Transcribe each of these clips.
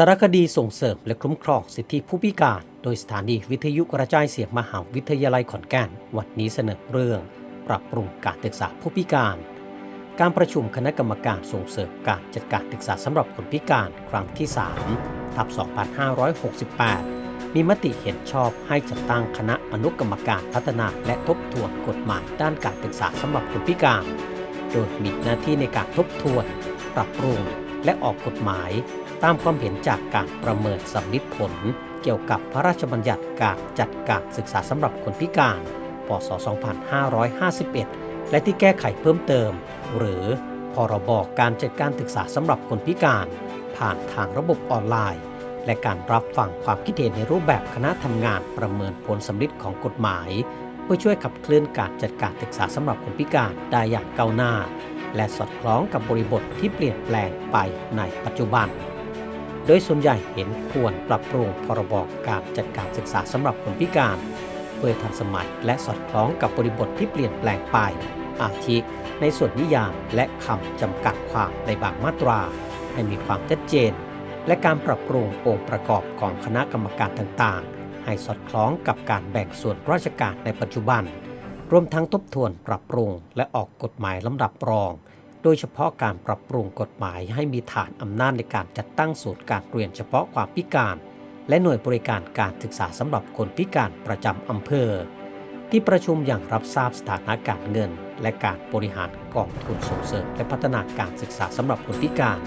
สารคดีส่งเสริมและคุ้มครองสิทธิผู้พิการ โดยสถานีวิทยุกระจายเสียงมหาวิทยาลัยขอนแก่น วันนี้เสนอเรื่อง ปรับปรุงการศึกษาผู้พิการ การประชุมคณะกรรมการส่งเสริมการจัดการศึกษาสำหรับคนพิการครั้งที่3ทับ2568 มีมติเห็นชอบให้จัดตั้งคณะอนุกรรมการพัฒนาและทบทวนกฎหมายด้านการศึกษาสำหรับคนพิการ โดยมีหน้าที่ในการทบทวน ปรับปรุงและออกกฎหมาย ตามความเห็นจากการประเมินสำลิดผล เกี่ยวกับพระราชบัญญัติการจัดการศึกษาสำหรับคนพิการ พศ 2551 และที่แก้ไขเพิ่มเติม หรือพรบการจัดการศึกษาสำหรับคนพิการ ผ่านทางระบบออนไลน์ และการรับฟังความคิดเห็นในรูปแบบคณะทำงานประเมินผลสำลิดของกฎหมาย เพื่อช่วยขับเคลื่อนการจัดการศึกษาสำหรับคนพิการได้อย่างก้าวหน้าและสอดคล้องกับบริบทที่เปลี่ยนแปลงไปในปัจจุบัน โดยส่วนใหญ่เห็นควรปรับปรุงพรบการจัดการศึกษาสำหรับคนพิการ เพื่อทันสมัยและสอดคล้องกับบริบทที่เปลี่ยนแปลงไป อาทิ ในส่วนนิยามและคำจำกัดความในบางมาตรา ให้มีความชัดเจน และการปรับปรุงองค์ประกอบของคณะกรรมการต่างๆ ให้สอดคล้องกับการแบ่งส่วนราชการในปัจจุบัน รวมทั้งทบทวนปรับปรุงและออกกฎหมายลำดับรอง โดยเฉพาะการปรับปรุงกฎหมายให้มีฐานอำนาจในการจัดตั้งศูนย์การเรียนเฉพาะความพิการ และหน่วยบริการการศึกษาสำหรับคนพิการประจำอำเภอ ที่ประชุมอย่างรับทราบสถานะการเงิน และการบริหารกองทุนส่งเสริมและพัฒนาการศึกษาสำหรับคนพิการ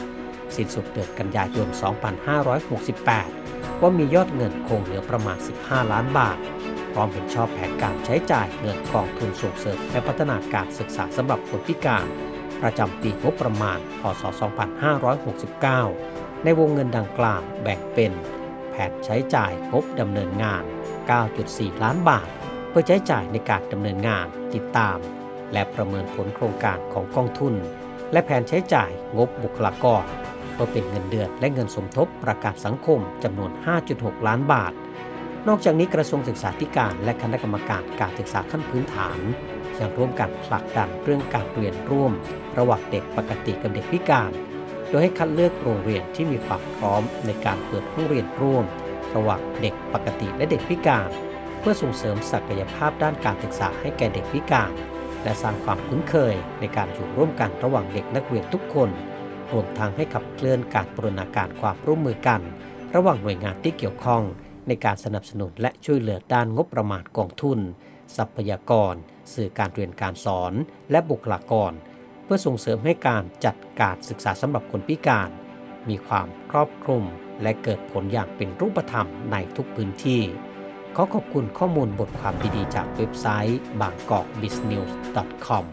สิ้นสุดเดือนกันยายน 2568 ว่ามียอดเงินคงเหลือประมาณ 15 ล้านบาท พร้อมเห็นชอบแผนการใช้จ่ายเงินกองทุนส่งเสริมและพัฒนาการศึกษาสำหรับคนพิการ ประจำปีงบประมาณ พศ 2569 ในวงเงินดังกล่าวแบ่งเป็นแผนใช้จ่ายงบดำเนินงาน 9.4 ล้านบาท เพื่อใช้จ่ายในการดำเนินงานติดตาม และประเมินผลโครงการของกองทุน และแผนใช้จ่ายงบบุคลากรเพื่อเป็นเงินเดือนและเงินสมทบประกันสังคมจำนวน 5.6 ล้านบาท นอกจากนี้กระทรวงศึกษาธิการและคณะกรรมการการศึกษาขั้นพื้นฐาน ยังร่วมกันผลักดันเรื่องการเรียนร่วม ระหว่างเด็กปกติกับเด็กพิการ โดยให้คัดเลือกโรงเรียนที่มีความพร้อมในการเปิดห้องเรียนร่วม ระหว่างเด็กปกติและเด็กพิการ เพื่อส่งเสริมศักยภาพด้านการศึกษาให้แก่เด็กพิการ และสร้างความคุ้นเคยในการอยู่ร่วมกันระหว่างเด็กนักเรียนทุกคนรวมทั้งให้ขับเคลื่อนการปรนนาการความร่วมมือกัน ระหว่างหน่วยงานที่เกี่ยวข้องในการสนับสนุนและช่วยเหลือด้านงบประมาณกองทุน ทรัพยากร สื่อการเรียนการสอน และบุคลากร เพื่อส่งเสริมให้การจัดการศึกษาสำหรับคนพิการ มีความครอบคลุมและเกิดผลอย่างเป็นรูปธรรมในทุกพื้นที่ ขอขอบคุณข้อมูลบทความดีๆ จากเว็บไซต์ bangkokbusiness.com